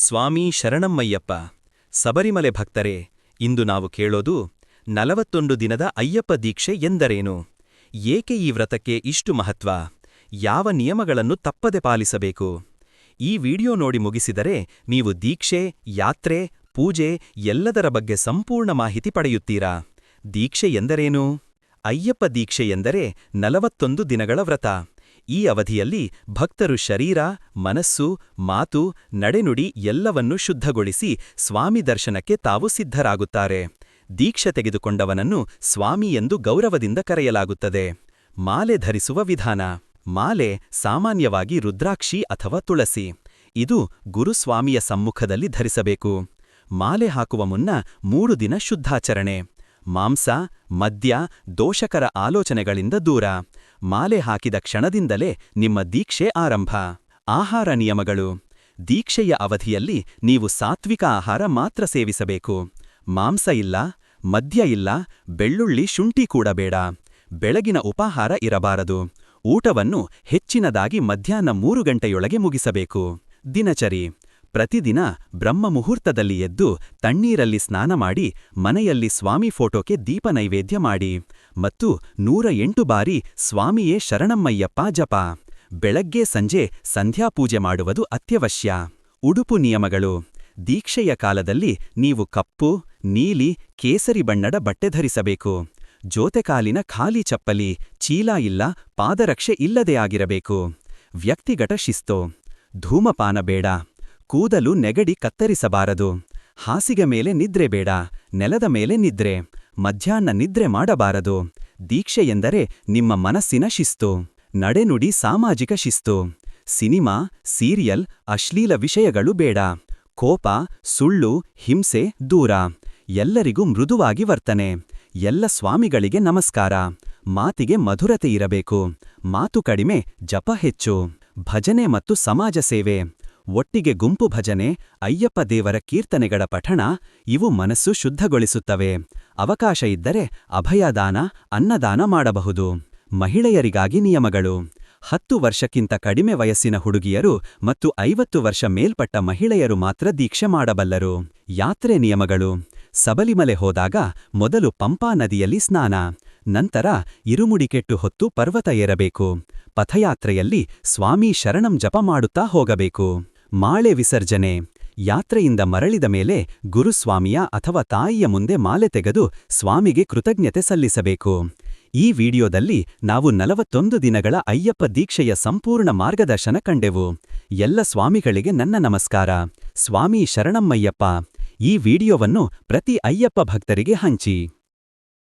ಸ್ವಾಮಿ ಶರಣಮ್ಮಯ್ಯಪ್ಪ, ಸಬರಿಮಲೆ ಭಕ್ತರೇ, ಇಂದು ನಾವು ಕೇಳೋದು ನಲವತ್ತೊಂದು ದಿನದ ಅಯ್ಯಪ್ಪ ದೀಕ್ಷೆ ಎಂದರೇನು? ಏಕೆ ಈ ವ್ರತಕ್ಕೆ ಇಷ್ಟು ಮಹತ್ವ? ಯಾವ ನಿಯಮಗಳನ್ನು ತಪ್ಪದೆ ಪಾಲಿಸಬೇಕು? ಈ ವಿಡಿಯೋ ನೋಡಿ ಮುಗಿಸಿದರೆ ನೀವು ದೀಕ್ಷೆ, ಯಾತ್ರೆ, ಪೂಜೆ ಎಲ್ಲದರ ಬಗ್ಗೆ ಸಂಪೂರ್ಣ ಮಾಹಿತಿ ಪಡೆಯುತ್ತೀರಾ? ದೀಕ್ಷೆ ಎಂದರೇನು? ಅಯ್ಯಪ್ಪ ದೀಕ್ಷೆ ಎಂದರೆ ನಲವತ್ತೊಂದು ದಿನಗಳ ವ್ರತ. ಈ ಅವಧಿಯಲ್ಲಿ ಭಕ್ತರು ಶರೀರ, ಮನಸ್ಸು, ಮಾತು, ನಡೆನುಡಿ ಎಲ್ಲವನ್ನೂ ಶುದ್ಧಗೊಳಿಸಿ ಸ್ವಾಮಿ ದರ್ಶನಕ್ಕೆ ತಾವು ಸಿದ್ಧರಾಗುತ್ತಾರೆ. ದೀಕ್ಷೆ ತೆಗೆದುಕೊಂಡವನನ್ನು ಸ್ವಾಮಿ ಎಂದು ಗೌರವದಿಂದ ಕರೆಯಲಾಗುತ್ತದೆ. ಮಾಲೆ ಧರಿಸುವ ವಿಧಾನ. ಮಾಲೆ ಸಾಮಾನ್ಯವಾಗಿ ರುದ್ರಾಕ್ಷಿ ಅಥವಾ ತುಳಸಿ. ಇದು ಗುರುಸ್ವಾಮಿಯ ಸಮ್ಮುಖದಲ್ಲಿ ಧರಿಸಬೇಕು. ಮಾಲೆ ಹಾಕುವ ಮುನ್ನ ಮೂರು ದಿನ ಶುದ್ಧಾಚರಣೆ. ಮಾಂಸ, ಮದ್ಯ, ದೋಷಕರ ಆಲೋಚನೆಗಳಿಂದ ದೂರ. ಮಾಲೆ ಹಾಕಿದ ಕ್ಷಣದಿಂದಲೇ ನಿಮ್ಮ ದೀಕ್ಷೆ ಆರಂಭ. ಆಹಾರ ನಿಯಮಗಳು. ದೀಕ್ಷೆಯ ಅವಧಿಯಲ್ಲಿ ನೀವು ಸಾತ್ವಿಕ ಆಹಾರ ಮಾತ್ರ ಸೇವಿಸಬೇಕು. ಮಾಂಸ ಇಲ್ಲ, ಮದ್ಯ ಇಲ್ಲ, ಬೆಳ್ಳುಳ್ಳಿ, ಶುಂಠಿ ಕೂಡ ಬೇಡ. ಬೆಳಗಿನ ಉಪಾಹಾರ ಇರಬಾರದು. ಊಟವನ್ನು ಹೆಚ್ಚಿನದಾಗಿ ಮಧ್ಯಾಹ್ನ ಮೂರು ಗಂಟೆಯೊಳಗೆ ಮುಗಿಸಬೇಕು. ದಿನಚರಿ. ಪ್ರತಿದಿನ ಬ್ರಹ್ಮ ಮುಹೂರ್ತದಲ್ಲಿ ಎದ್ದು ತಣ್ಣೀರಲ್ಲಿ ಸ್ನಾನ ಮಾಡಿ ಮನೆಯಲ್ಲಿ ಸ್ವಾಮಿ ಫೋಟೋಕ್ಕೆ ದೀಪ ನೈವೇದ್ಯ ಮಾಡಿ. ಮತ್ತು ನೂರ ಎಂಟು ಬಾರಿ ಸ್ವಾಮಿಯೇ ಶರಣಮ್ಮಯ್ಯಪ್ಪ ಜಪ. ಬೆಳಗ್ಗೆ ಸಂಜೆ ಸಂಧ್ಯಾ ಪೂಜೆ ಮಾಡುವುದು ಅತ್ಯವಶ್ಯ. ಉಡುಪು ನಿಯಮಗಳು. ದೀಕ್ಷೆಯ ಕಾಲದಲ್ಲಿ ನೀವು ಕಪ್ಪು, ನೀಲಿ, ಕೇಸರಿ ಬಣ್ಣದ ಬಟ್ಟೆ ಧರಿಸಬೇಕು. ಜೋತೆಕಾಲಿನ ಖಾಲಿ ಚಪ್ಪಲಿ, ಚೀಲ ಇಲ್ಲ, ಪಾದರಕ್ಷೆ ಇಲ್ಲದೇ ಆಗಿರಬೇಕು. ವ್ಯಕ್ತಿಗತ ಶಿಸ್ತು. ಧೂಮಪಾನ ಬೇಡ. ಕೂದಲು ನೆಗಡಿ ಕತ್ತರಿಸಬಾರದು. ಹಾಸಿಗೆ ಮೇಲೆ ನಿದ್ರೆ ಬೇಡ. ನೆಲದ ಮೇಲೆ ನಿದ್ರೆ. ಮಧ್ಯಾಹ್ನ ನಿದ್ರೆ ಮಾಡಬಾರದು. ದೀಕ್ಷೆ ಎಂದರೆ ನಿಮ್ಮ ಮನಸ್ಸಿನ ಶಿಸ್ತು. ನಡೆನುಡಿ ಸಾಮಾಜಿಕ ಶಿಸ್ತು. ಸಿನಿಮಾ, ಸೀರಿಯಲ್, ಅಶ್ಲೀಲ ವಿಷಯಗಳು ಬೇಡ. ಕೋಪ, ಸುಳ್ಳು, ಹಿಂಸೆ ದೂರ. ಎಲ್ಲರಿಗೂ ಮೃದುವಾಗಿ ವರ್ತನೆ. ಎಲ್ಲ ಸ್ವಾಮಿಗಳಿಗೆ ನಮಸ್ಕಾರ. ಮಾತಿಗೆ ಮಧುರತೆ ಇರಬೇಕು. ಮಾತು ಕಡಿಮೆ, ಜಪ ಹೆಚ್ಚು. ಭಜನೆ ಮತ್ತು ಸಮಾಜ ಸೇವೆ. ಒಟ್ಟಿಗೆ ಗುಂಪು ಭಜನೆ, ಅಯ್ಯಪ್ಪ ದೇವರ ಕೀರ್ತನೆಗಳ ಪಠಣ, ಇವು ಮನಸ್ಸು ಶುದ್ಧಗೊಳಿಸುತ್ತವೆ. ಅವಕಾಶ ಇದ್ದರೆ ಅಭಯದಾನ, ಅನ್ನದಾನ ಮಾಡಬಹುದು. ಮಹಿಳೆಯರಿಗಾಗಿ ನಿಯಮಗಳು. ಹತ್ತು ವರ್ಷಕ್ಕಿಂತ ಕಡಿಮೆ ವಯಸ್ಸಿನ ಹುಡುಗಿಯರು ಮತ್ತು ಐವತ್ತು ವರ್ಷ ಮೇಲ್ಪಟ್ಟ ಮಹಿಳೆಯರು ಮಾತ್ರ ದೀಕ್ಷೆ ಮಾಡಬಲ್ಲರು. ಯಾತ್ರೆ ನಿಯಮಗಳು. ಸಬಲಿಮಲೆ ಹೋದಾಗ ಮೊದಲು ಪಂಪಾ ನದಿಯಲ್ಲಿ ಸ್ನಾನ, ನಂತರ ಇರುಮುಡಿಕೆಟ್ಟು ಹೊತ್ತು ಪರ್ವತ ಏರಬೇಕು. ಪಥಯಾತ್ರೆಯಲ್ಲಿ ಸ್ವಾಮಿ ಶರಣಂ ಜಪ ಮಾಡುತ್ತಾ ಹೋಗಬೇಕು. ಮಾಳೆ ವಿಸರ್ಜನೆ. ಯಾತ್ರೆಯಿಂದ ಮರಳಿದ ಮೇಲೆ ಗುರುಸ್ವಾಮಿಯ ಅಥವಾ ತಾಯಿಯ ಮುಂದೆ ಮಾಲೆ ತೆಗೆದು ಸ್ವಾಮಿಗೆ ಕೃತಜ್ಞತೆ ಸಲ್ಲಿಸಬೇಕು. ಈ ವಿಡಿಯೋದಲ್ಲಿ ನಾವು ನಲವತ್ತೊಂದು ದಿನಗಳ ಅಯ್ಯಪ್ಪ ದೀಕ್ಷೆಯ ಸಂಪೂರ್ಣ ಮಾರ್ಗದರ್ಶನ ಕಂಡೆವು. ಎಲ್ಲ ಸ್ವಾಮಿಗಳಿಗೆ ನನ್ನ ನಮಸ್ಕಾರ. ಸ್ವಾಮಿ ಶರಣಮ್ಮಯ್ಯಪ್ಪ. ಈ ವಿಡಿಯೋವನ್ನು ಪ್ರತಿ ಅಯ್ಯಪ್ಪ ಭಕ್ತರಿಗೆ ಹಂಚಿ.